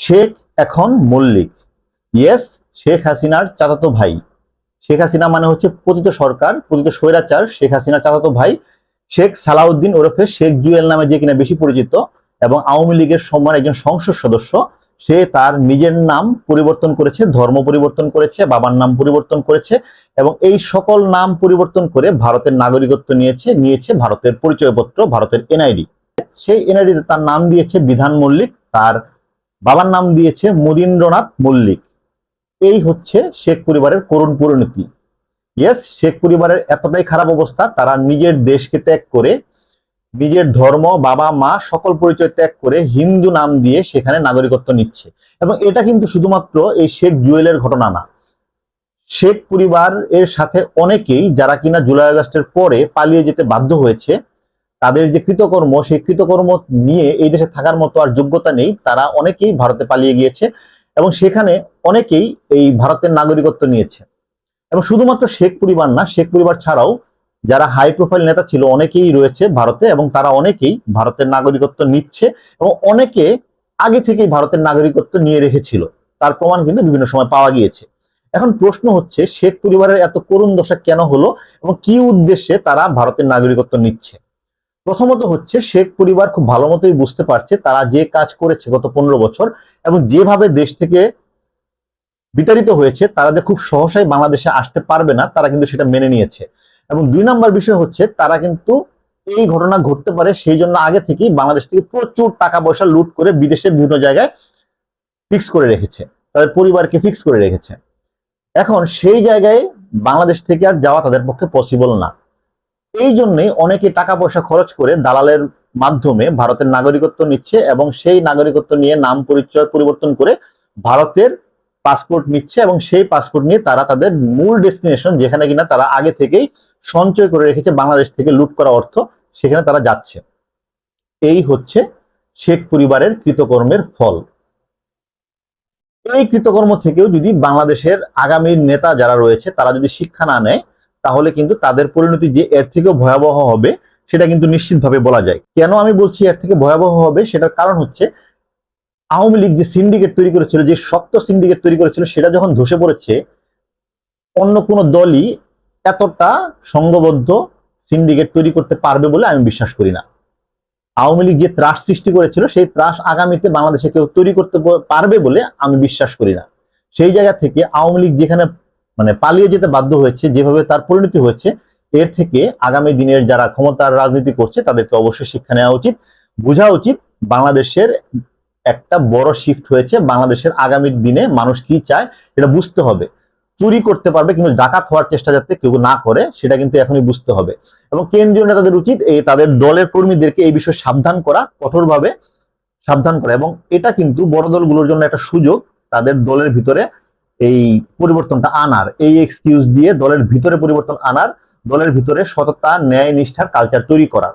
শেখ এখন মল্লিক। ইয়েস শেখ হাসিনার চাচাতো ভাই। শেখ হাসিনা মানে হচ্ছে পতিত সরকার, পতিত স্বৈরাচার, শেখ হাসিনার চাচাতো ভাই। শেখ সালাউদ্দিন ওরফে শেখ জুয়েল নামে যে কিনা বেশি পরিচিত এবং আওয়ামী লীগের সময় একজন সংসদ সদস্য, সে তার নিজের নাম পরিবর্তন করেছে, ধর্ম পরিবর্তন করেছে, বাবার নাম পরিবর্তন করেছে এবং এই সকল নাম পরিবর্তন করে ভারতের নাগরিকত্ব নিয়েছে নিয়েছে ভারতের পরিচয়পত্র, ভারতের এনআইডি সেই এনআইডিতে তার নাম দিয়েছে বিধান মল্লিক, তার বাবার নাম দিয়েছে মদীন্দ্রনাথ মল্লিক। এই হচ্ছে শেখ পরিবারের করুণ পরিণতি। ইয়েস শেখ পরিবারের এতটাই খারাপ অবস্থা, তারা নিজের দেশকে ত্যাগ করে, নিজের ধর্ম, বাবা, মা সকল পরিচয় ত্যাগ করে হিন্দু নাম দিয়ে সেখানে নাগরিকত্ব নিচ্ছে। এবং এটা কিন্তু শুধুমাত্র এই শেখ জুয়েলের ঘটনা না। শেখ পরিবার এর সাথে অনেকেই যারা কিনা জুলাই আগস্টের পরে পালিয়ে যেতে বাধ্য হয়েছে তাদের যে কৃতকর্ম, সেই কৃতকর্ম নিয়ে এই দেশে থাকার মতো আর যোগ্যতা নেই। তারা অনেকেই ভারতে পালিয়ে গিয়েছে এবং সেখানে অনেকেই এই ভারতের নাগরিকত্ব নিয়েছে। এবং শুধুমাত্র শেখ পরিবার না, শেখ পরিবার ছাড়াও যারা হাই প্রোফাইল নেতা ছিল, অনেকেই রয়েছে ভারতে এবং তারা অনেকেই ভারতের নাগরিকত্ব নিচ্ছে এবং অনেকে আগে থেকেই ভারতের নাগরিকত্ব নিয়ে রেখেছিল। তার প্রমাণ কিন্তু বিভিন্ন সময় পাওয়া গিয়েছে। এখন প্রশ্ন হচ্ছে, শেখ পরিবারের এত করুণ দশা কেন হলো এবং কি উদ্দেশ্যে তারা ভারতের নাগরিকত্ব নিচ্ছে? প্রথমত হচ্ছে শেখ পরিবার খুব ভালো মতোই বুঝতে পারছে, তারা যে কাজ করেছে গত পনেরো বছর এবং যেভাবে দেশ থেকে বিতাড়িত হয়েছে, তারা যে খুব সহসাই বাংলাদেশে আসতে পারবে না, তারা কিন্তু সেটা মেনে নিয়েছে। এবং দুই নম্বর বিষয় হচ্ছে, তারা কিন্তু এই ঘটনা ঘটতে পারে সেই জন্য আগে থেকেই বাংলাদেশ থেকে প্রচুর টাকা পয়সা লুট করে বিদেশের বিভিন্ন জায়গায় ফিক্স করে রেখেছে, তাদের পরিবারকে ফিক্স করে রেখেছে। এখন সেই জায়গায় বাংলাদেশ থেকে আর যাওয়া তাদের পক্ষে পসিবল না। এই জন্যই অনেকে টাকা পয়সা খরচ করে দালালের মাধ্যমে ভারতের নাগরিকত্ব নিচ্ছে এবং সেই নাগরিকত্ব নিয়ে নাম পরিচয় পরিবর্তন করে ভারতের পাসপোর্ট নিচ্ছে এবং সেই পাসপোর্ট নিয়ে তারা তাদের মূল ডেস্টিনেশন যেখানে কিনা তারা আগে থেকেই সঞ্চয় করে রেখেছে বাংলাদেশ থেকে লুট করা অর্থ, সেখানে তারা যাচ্ছে। এই হচ্ছে শেখ পরিবারের কৃতকর্মের ফল। এই কৃতকর্ম থেকেও যদি বাংলাদেশের আগামী নেতা যারা রয়েছে, তারা যদি শিক্ষা না নেয় তাহলে কিন্তু তাদের পরিণতি যে এর থেকেও ভয়াবহ হবে, সেটা কিন্তু নিশ্চিতভাবে বলা যায়। কেন আমি বলছি এর থেকে ভয়াবহ হবে? সেটার কারণ হচ্ছে, আওয়ামী লীগ যে সিন্ডিকেট তৈরি করেছিল, যে শক্ত সিন্ডিকেট তৈরি করেছিল, সেটা যখন ধসে পড়েছে, অন্য কোনো দলই এতটা সংঘবদ্ধ সিন্ডিকেট তৈরি করতে পারবে বলে আমি বিশ্বাস করি না। আওয়ামী লীগ যে ত্রাস সৃষ্টি করেছিল, সেই ত্রাস আগামীতে বাংলাদেশে কেউ তৈরি করতে পারবে বলে আমি বিশ্বাস করি না। সেই জায়গা থেকে আওয়ামী লীগ যেখানে মানে পালিয়ে যেতে বাধ্য হয়েছে, যেভাবে তার পরিণতি হয়েছে, এর থেকে আগামী দিনের যারা ক্ষমতার রাজনীতি করছে, তাদেরকে অবশ্যই শিক্ষা নেওয়া উচিত। বোঝা উচিত বাংলাদেশের একটা বড় শিফট হয়েছে, বাংলাদেশের আগামী দিনে মানুষ কি চায় এটা বুঝতে হবে। চুরি করতে পারবে কিন্তু ডাকাত হওয়ার চেষ্টা যাতে কেউ না করে, সেটা কিন্তু এখনই বুঝতে হবে। এবং কেন্দ্রীয় নেতাদের উচিত এই তাদের দলের কর্মীদেরকে এই বিষয়ে সাবধান করা, কঠোরভাবে সাবধান করা। এবং এটা কিন্তু বড় দলগুলোর জন্য একটা সুযোগ, তাদের দলের ভিতরে এই পরিবর্তনটা আনার, এই এক্সকিউজ দিয়ে দলের ভিতরে পরিবর্তন আনার, দলের ভিতরে সততা, ন্যায়, নিষ্ঠার কালচার তৈরি করার।